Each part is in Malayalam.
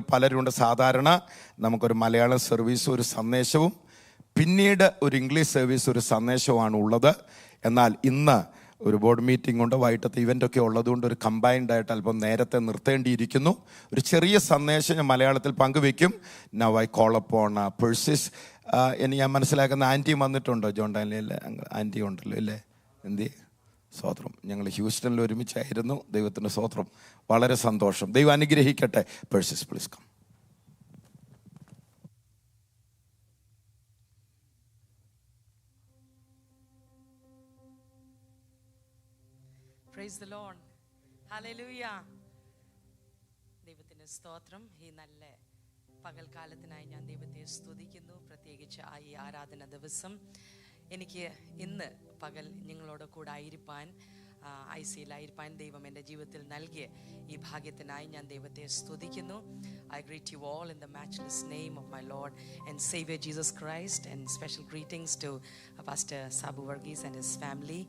പലരുണ്ട്. സാധാരണ നമുക്കൊരു മലയാളം സർവീസ് ഒരു സന്ദേശവും പിന്നീട് ഒരു ഇംഗ്ലീഷ് സർവീസ് ഒരു സന്ദേശവുമാണ് ഉള്ളത്. എന്നാൽ ഇന്ന് ഒരു ബോർഡ് മീറ്റിംഗ് ഉണ്ട് വൈകിട്ടത്തെ ഇവന്റ് ഒക്കെ ഉള്ളതുകൊണ്ട് ഒരു കമ്പൈൻഡ് ആയിട്ട് അല്പം നേരത്തെ നിർത്തേണ്ടിയിരിക്കുന്നു. ഒരു ചെറിയ സന്ദേശം ഞാൻ മലയാളത്തിൽ പങ്കുവെക്കും now I call upon Persis എന്ന് ഞാൻ മനസ്സിലാക്കുന്ന ആന്റി വന്നിട്ടുണ്ടോ ജോൺ ഡാനിയിൽ? ആന്റി ഉണ്ടല്ലോ അല്ലേ? എന്തി? സ്വോത്രം ഞങ്ങൾ ഹ്യൂസ്റ്റണിൽ ഒരുമിച്ചായിരുന്നു ദൈവത്തിന്റെ സ്വോത്രം വളരെ സന്തോഷം. ദൈവം അനുഗ്രഹിക്കട്ടെ. Purses please come praise the Lord hallelujah ദൈവത്തിന് സ്തോത്രം. ഈ നല്ല പകൽക്കാലത്തിനായി ഞാൻ ദൈവത്തെ സ്തുതിക്കുന്നു. പ്രത്യേകിച്ച് ആ ഈ ആരാധന ദിവസം. എനിക്ക് ഇന്ന് പകൽ നിങ്ങളോട് കൂടെ ആയിരിക്കാൻ ഐ സിയിലായിരിക്കാൻ ദൈവം എൻ്റെ ജീവിതത്തിൽ നൽകിയ ഈ ഭാഗ്യത്തിനായി ഞാൻ ദൈവത്തെ സ്തുതിക്കുന്നു I greet you all in the matchless name of my lord and saviour Jesus Christ and special greetings to pastor Sabu Varghese and his family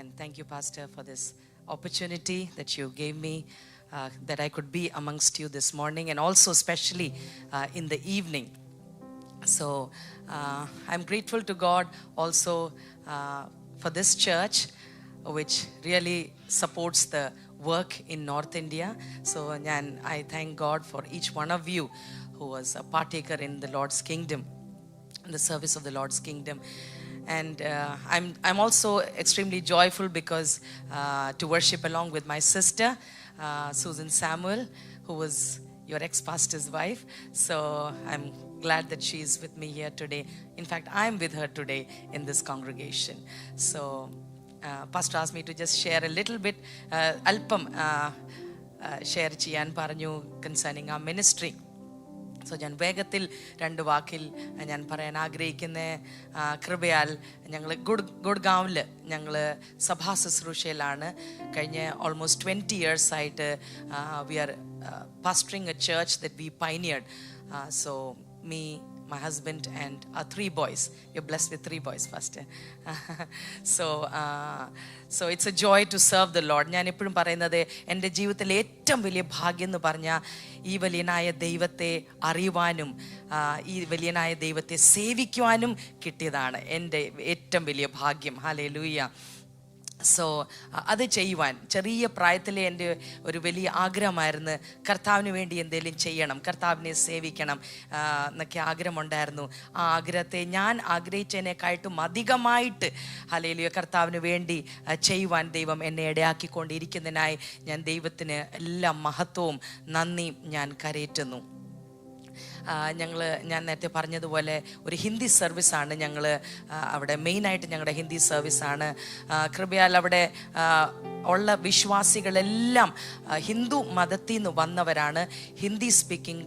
and thank you pastor for this opportunity that you gave me uh, that I could be amongst you this morning and also especially uh, in the evening. so uh, I'm grateful to God also uh, for this church, which really supports the work in North India. So and I thank God for each one of you who was a partaker in the Lord's kingdom, in the service of the Lord's kingdom. And uh, I'm, I'm also extremely joyful because uh, to worship along with my sister, uh, Susan Samuel, who was your ex pastor's wife. So I'm glad that she is with me here today. In fact, I'm with her today in this congregation. So, uh, Pastor asked me to just share a little bit, uh, alpam, uh, uh, share ചെയ്യാൻ പറഞ്ഞു concerning our ministry. സോ ഞാൻ വേഗത്തിൽ രണ്ട് വാക്കിൽ ഞാൻ പറയാൻ ആഗ്രഹിക്കുന്ന കൃപയാൽ ഞങ്ങൾ ഗുഡ് ഗുഡ്ഗാവിൽ ഞങ്ങൾ സഭാ ശുശ്രൂഷയിലാണ്. കഴിഞ്ഞ ഓൾമോസ്റ്റ് ട്വന്റി ഇയേഴ്സ് ആയിട്ട് we are pastoring a church that we pioneered so me my husband and our three boys. You're blessed with three boys, Pastor. so, uh, so it's a joy to serve the Lord. ഞാൻ എപ്പോഴും പറയുന്നത് എന്റെ ജീവിതത്തിലെ ഏറ്റവും വലിയ ഭാഗ്യം എന്ന് പറഞ്ഞാൽ ഈ വലിയനായ ദൈവത്തെ അറിയുവാനും ഈ വലിയനായ ദൈവത്തെ സേവിക്കുവാനും കിട്ടിയതാണ് എന്റെ ഏറ്റവും വലിയ ഭാഗ്യം ഹാലേ ലൂയ്യ സോ അത് ചെയ്യുവാൻ ചെറിയ പ്രായത്തിലെ എന്റെ ഒരു വലിയ ആഗ്രഹമായിരുന്നു. കർത്താവിന് വേണ്ടി എന്തെങ്കിലും ചെയ്യണം കർത്താവിനെ സേവിക്കണം എന്നൊക്കെ ആഗ്രഹമുണ്ടായിരുന്നു. ആ ആഗ്രഹത്തെ ഞാൻ ആഗ്രഹിച്ചതിനേക്കായിട്ടും അധികമായിട്ട് ഹലേലിയ കർത്താവിന് വേണ്ടി ചെയ്യുവാൻ ദൈവം എന്നെ ഇടയാക്കിക്കൊണ്ടിരിക്കുന്നതിനായി ഞാൻ ദൈവത്തിന് എല്ലാ മഹത്വവും നന്ദി ഞാൻ കരയേറ്റുന്നു. ഞങ്ങൾ ഞാൻ നേരത്തെ പറഞ്ഞതുപോലെ ഒരു ഹിന്ദി സർവീസാണ് ഞങ്ങൾ അവിടെ മെയിനായിട്ട് ഞങ്ങളുടെ ഹിന്ദി സർവീസാണ്. കൃപയാൽ അവിടെ ഉള്ള വിശ്വാസികളെല്ലാം ഹിന്ദു മതത്തിൽ നിന്ന് വന്നവരാണ് ഹിന്ദി സ്പീക്കിംഗ്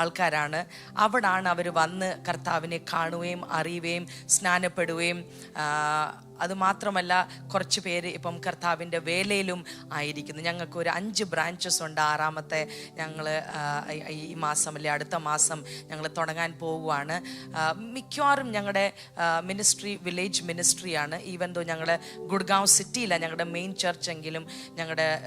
ആൾക്കാരാണ്. അവിടാണ് അവർ വന്ന് കർത്താവിനെ കാണുകയും അറിയുകയും സ്നാനപ്പെടുകയും അതുമാത്രമല്ല അത് മാത്രമല്ല കുറച്ച് പേര് ഇപ്പം കർത്താവിന്റെ വേലയിലും ആയിരിക്കുന്നു. ഞങ്ങൾക്ക് ഒരു അഞ്ച് ബ്രാഞ്ചസ് ഉണ്ട്. ആറാമത്തെ ഞങ്ങൾ ഈ മാസം അല്ലെ അടുത്ത മാസം ഞങ്ങൾ തുടങ്ങാൻ പോവുകയാണ്. മിക്കവാറും ഞങ്ങളുടെ മിനിസ്ട്രി വില്ലേജ് മിനിസ്ട്രിയാണ് ഈവൻ ദോ ഞങ്ങളുടെ ഗുഡ്ഗാവ് സിറ്റിയിലാണ് ഞങ്ങളുടെ മെയിൻ ചർച്ച് എങ്കിലും ഞങ്ങളുടെ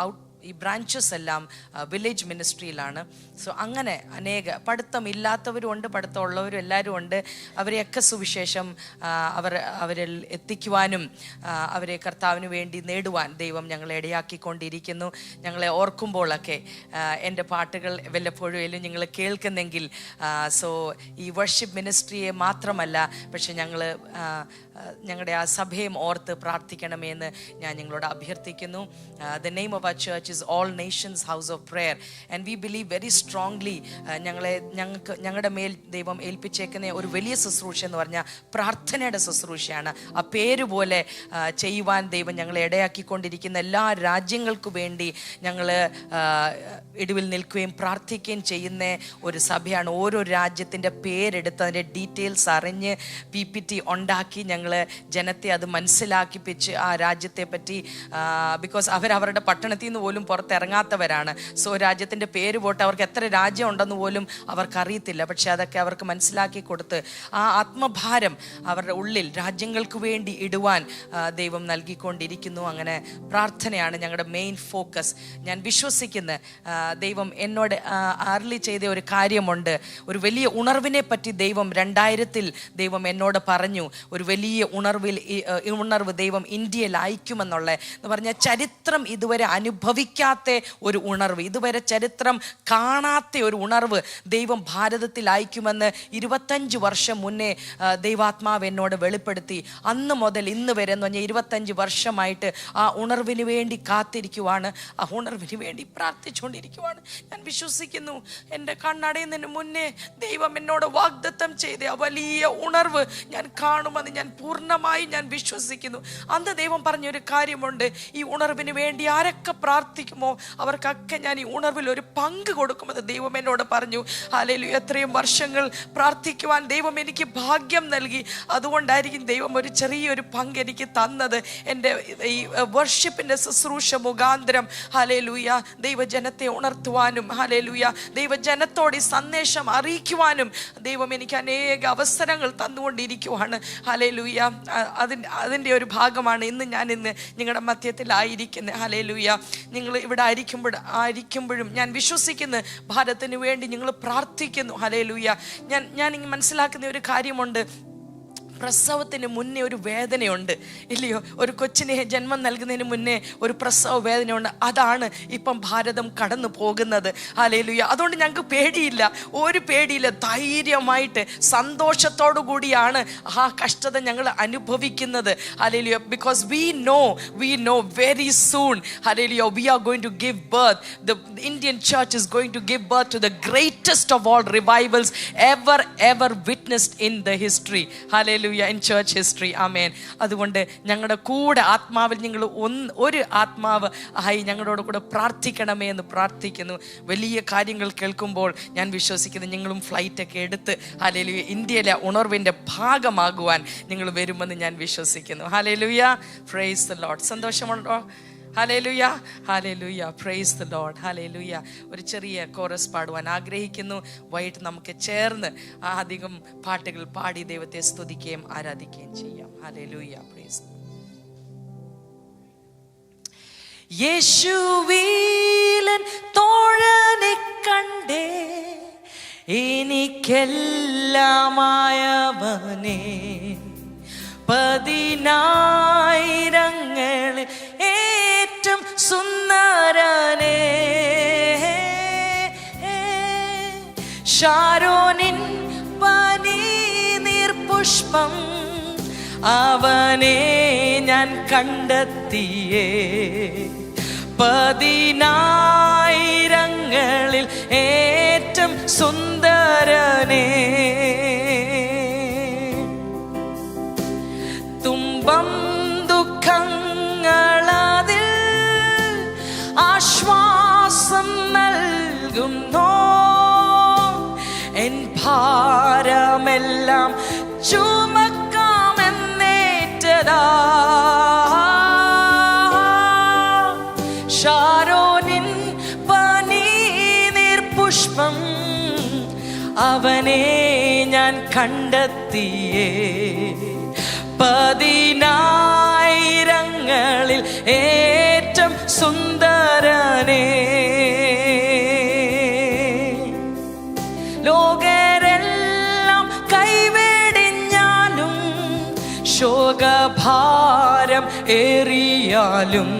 ഔട്ട് ഈ ബ്രാഞ്ചസ് എല്ലാം വില്ലേജ് മിനിസ്ട്രിയിലാണ് സോ അങ്ങനെ അനേക പഠിത്തം ഇല്ലാത്തവരും ഉണ്ട് പഠിത്തമുള്ളവരും എല്ലാവരും ഉണ്ട് അവരെയൊക്കെ സുവിശേഷം അവർ അവരിൽ എത്തിക്കുവാനും അവരെ കർത്താവിന് വേണ്ടി നേടുവാൻ ദൈവം ഞങ്ങളെ ഇടയാക്കിക്കൊണ്ടിരിക്കുന്നു. ഞങ്ങളെ ഓർക്കുമ്പോഴൊക്കെ എന്റെ പാട്ടുകൾ വല്ലപ്പോഴും നിങ്ങൾ കേൾക്കുന്നെങ്കിൽ സോ ഈ വർഷിപ്പ് മിനിസ്ട്രിയെ മാത്രമല്ല പക്ഷെ ഞങ്ങൾ ഞങ്ങളുടെ ആ സഭയും ഓർത്ത് പ്രാർത്ഥിക്കണമെന്ന് ഞാൻ നിങ്ങളോട് അഭ്യർത്ഥിക്കുന്നു. The name of a church is All Nations House of Prayer. And we believe very strongly ഞങ്ങളെ ഞങ്ങൾക്ക് ഞങ്ങളുടെ മേൽ ദൈവം ഏൽപ്പിച്ചേക്കുന്ന ഒരു വലിയ ശുശ്രൂഷ എന്ന് പറഞ്ഞാൽ പ്രാർത്ഥനയുടെ ശുശ്രൂഷയാണ് ആ പേര് പോലെ ചെയ്യുവാൻ ദൈവം ഞങ്ങളെ ഇടയാക്കിക്കൊണ്ടിരിക്കുന്ന എല്ലാ രാജ്യങ്ങൾക്കു വേണ്ടി ഞങ്ങൾ ഇടിവിൽ നിൽക്കുകയും പ്രാർത്ഥിക്കുകയും ചെയ്യുന്ന ഒരു സഭയാണ് ഓരോ രാജ്യത്തിന്റെ പേരെടുത്ത് അതിന്റെ ഡീറ്റെയിൽസ് അറിഞ്ഞ് പി പി ടി ഉണ്ടാക്കി ഞങ്ങൾ ജനത്തെ അത് മനസ്സിലാക്കിപ്പിച്ച് ആ രാജ്യത്തെ പറ്റി ബിക്കോസ് അവരവരുടെ പട്ടണത്തിൽ നിന്ന് പോലും പോലും പുറത്തിറങ്ങാത്തവരാണ്. സോ രാജ്യത്തിന്റെ പേര് പോട്ട് അവർക്ക് എത്ര രാജ്യം ഉണ്ടെന്ന് പോലും അവർക്ക് അറിയത്തില്ല പക്ഷെ അതൊക്കെ അവർക്ക് മനസ്സിലാക്കി കൊടുത്ത് ആ ആത്മഭാരം അവരുടെ ഉള്ളിൽ രാജ്യങ്ങൾക്ക് വേണ്ടി ഇടുവാൻ ദൈവം നൽകിക്കൊണ്ടിരിക്കുന്നു. അങ്ങനെ പ്രാർത്ഥനയാണ് ഞങ്ങളുടെ മെയിൻ ഫോക്കസ് ഞാൻ വിശ്വസിക്കുന്ന ദൈവം എന്നോട് അർലി ചെയ്ത ഒരു കാര്യമുണ്ട്. ഒരു വലിയ ഉണർവിനെ പറ്റി ദൈവം രണ്ടായിരത്തിൽ ദൈവം എന്നോട് പറഞ്ഞു. ഒരു വലിയ ഉണർവിൽ ഉണർവ് ദൈവം ഇന്ത്യയിൽ അയക്കുമെന്നുള്ള. എന്ന് പറഞ്ഞാൽ ചരിത്രം ഇതുവരെ അനുഭവിക്കാത്ത ഒരു ഉണർവ്. ഇതുവരെ ചരിത്രം കാണാത്ത ഒരു ഉണർവ് ദൈവം ഭാരതത്തിൽ അയക്കുമെന്ന് ഇരുപത്തഞ്ച് വർഷം മുന്നേ ദൈവാത്മാവ് എന്നോട് വെളിപ്പെടുത്തി. അന്ന് മുതൽ ഇന്ന് വരെ എന്ന് പറഞ്ഞാൽ ഇരുപത്തഞ്ച് വർഷമായിട്ട് ആ ഉണർവിന് വേണ്ടി കാത്തിരിക്കുവാണ്. ആ ഉണർവിന് വേണ്ടി പ്രാർത്ഥിച്ചുകൊണ്ടിരിക്കുവാണ്. ഞാൻ വിശ്വസിക്കുന്നു എന്റെ കണ്ണടയുന്നതിന് മുന്നേ ദൈവം എന്നോട് വാഗ്ദത്തം ചെയ്ത വലിയ ഉണർവ് ഞാൻ കാണുമെന്ന് ഞാൻ പൂർണമായി ഞാൻ വിശ്വസിക്കുന്നു. അന്ന് ദൈവം പറഞ്ഞൊരു കാര്യമുണ്ട് ഈ ഉണർവിന് വേണ്ടി ആരൊക്കെ പ്രാർത്ഥിക്കുമോ? അവർക്കൊക്കെ ഞാൻ ഈ ഉണർവിൽ ഒരു പങ്ക് കൊടുക്കുമെന്ന് ദൈവം എന്നോട് പറഞ്ഞു. അല്ലെങ്കിൽ എത്രയും വർഷങ്ങൾ പ്രാർത്ഥിക്കുവാൻ ദൈവം എനിക്ക് ഭാഗ്യം നൽകി. അതുകൊണ്ടായിരിക്കും ദൈവം ഒരു ചെറിയൊരു പങ്ക് എനിക്ക് തന്നത്. എന്റെ ഈ വർഷിപ്പിന്റെ ശുശ്രൂഷ മുഖാന്തരം. ഹലേലൂയ ദൈവജനത്തെ ഉണർത്തുവാനും ഹലേലൂയ ദൈവജനത്തോട് ഈ സന്ദേശം അറിയിക്കുവാനും ദൈവം എനിക്ക് അനേക അവസരങ്ങൾ തന്നുകൊണ്ടിരിക്കുവാണ്. ഹലേലൂയ അതിന്റെ അതിന്റെ ഒരു ഭാഗമാണ് ഇന്ന് ഞാൻ ഇന്ന് നിങ്ങളുടെ മധ്യത്തിലായിരിക്കുന്നത് ഹലേലൂയ നിങ്ങൾ ഇവിടെ ആയിരിക്കുമ്പോൾ ആയിരിക്കുമ്പോഴും ഞാൻ വിശ്വസിക്കുന്നു. ഭാരതത്തിന് വേണ്ടി നിങ്ങൾ പ്രാർത്ഥിക്കുന്നു. ഹലേ ലൂയ ഞാൻ ഞാൻ മനസ്സിലാക്കുന്ന ഒരു കാര്യമുണ്ട്. പ്രസവത്തിന് മുന്നേ ഒരു വേദനയുണ്ട്. ഇല്ലയോ? ഒരു കൊച്ചിനെ ജന്മം നൽകുന്നതിന് മുന്നേ ഒരു പ്രസവ വേദനയുണ്ട്. അതാണ് ഇപ്പം ഭാരതം കടന്നു പോകുന്നത്. അലേലുയ്യ അതുകൊണ്ട് ഞങ്ങൾക്ക് പേടിയില്ല. ഒരു പേടിയില്ല. ധൈര്യമായിട്ട് സന്തോഷത്തോടു കൂടിയാണ് ആ കഷ്ടത ഞങ്ങൾ അനുഭവിക്കുന്നത്. Alleluia because we know we know very soon hallelujah we are going to give birth the Indian church is going to give birth to the greatest of all revivals ever ever witnessed in the history hallelujah in church history amen അതുകൊണ്ട് ഞങ്ങളുടെ കൂടെ ആത്മാവിൽ നിങ്ങൾ ഒന്ന് ഒരു ആത്മാവ് ആയി ഞങ്ങളോട് കൂടെ പ്രാർത്ഥിക്കണമേ എന്ന് പ്രാർത്ഥിക്കുന്നു. വലിയ കാര്യങ്ങൾ കേൾക്കുമ്പോൾ ഞാൻ വിശ്വസിക്കുന്നു നിങ്ങളും ഫ്ലൈറ്റൊക്കെ എടുത്ത് ഹാലേലുയ ഇന്ത്യയിലെ ഉണർവിന്റെ ഭാഗമാകുവാൻ നിങ്ങൾ വരുമെന്ന് ഞാൻ വിശ്വസിക്കുന്നു. Hallelujah praise Lord സന്തോഷമുണ്ടോ? Hallelujah hallelujah praise the Lord hallelujah ഒരു ചെറിയ കോറസ് പാടുവാൻ ആഗ്രഹിക്കുന്നു. വൈകിട്ട് നമുക്ക് ചേർന്ന് അധികം പാട്ടുകൾ പാടി ദൈവത്തെ സ്തുതിക്കുകയും ആരാധിക്കുകയും ചെയ്യാം. ഹലേലുയ പ്രൈസ് യേശുവീലൻ തോഴനെ കണ്ടേ എനിക്കെല്ലാമായവനേ പതിനായിരങ്ങളിൽ ഷാരോനിൻ പനി നീർപുഷ്പം അവനെ ഞാൻ കണ്ടെത്തിയേ. പതിനായിരങ്ങളിൽ ഭാരമെല്ലാം ചുമക്കാമെന്നേറ്റതാ. ഷാരോനിൻ പനി നീർപുഷ്പം അവനെ ഞാൻ കണ്ടെത്തിയേ. പതിനായിരങ്ങളിൽ ഏറിയാലും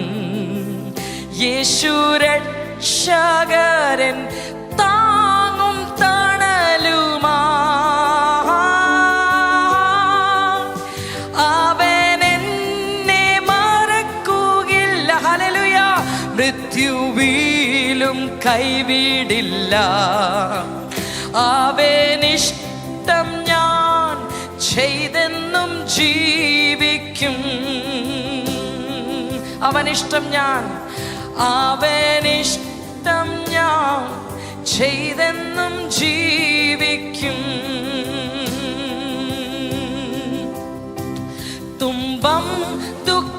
യേശു രക്ഷകരൻ താങ്ങും തണലുമാ. അവൻ എന്നെ മറക്കുകയില്ല ഹല്ലേലൂയ. മൃത്യുവിലും കൈവിടില്ല. അവനിഷ്ടം ഞാൻ ചെയ്തെന്നും ജീവിക്കും അവനിഷ്ടം ഞാൻ അവനിഷ്ടം ഞാൻ ചെയ്തെന്നും ജീവിക്കും. തുമ്പം ദുഃഖങ്ങളതിൽ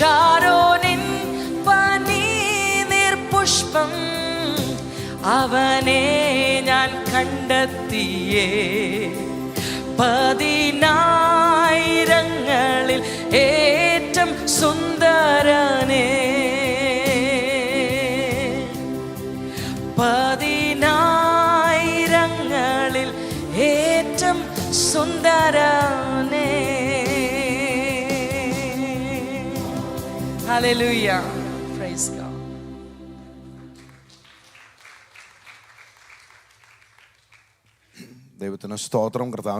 ഷാരോനിൻ പനി നിർപുഷ്പം? അവനെ ഞാൻ കണ്ടെത്തിയേ. പതിനായിരങ്ങളിൽ ഏറ്റം സുന്ദരനെ. പതിനായിരങ്ങളിൽ ഏറ്റം സുന്ദരനേ Hallelujah. Praise God. ദൈവത്തിന് സ്തോത്രം കർത്താവിന്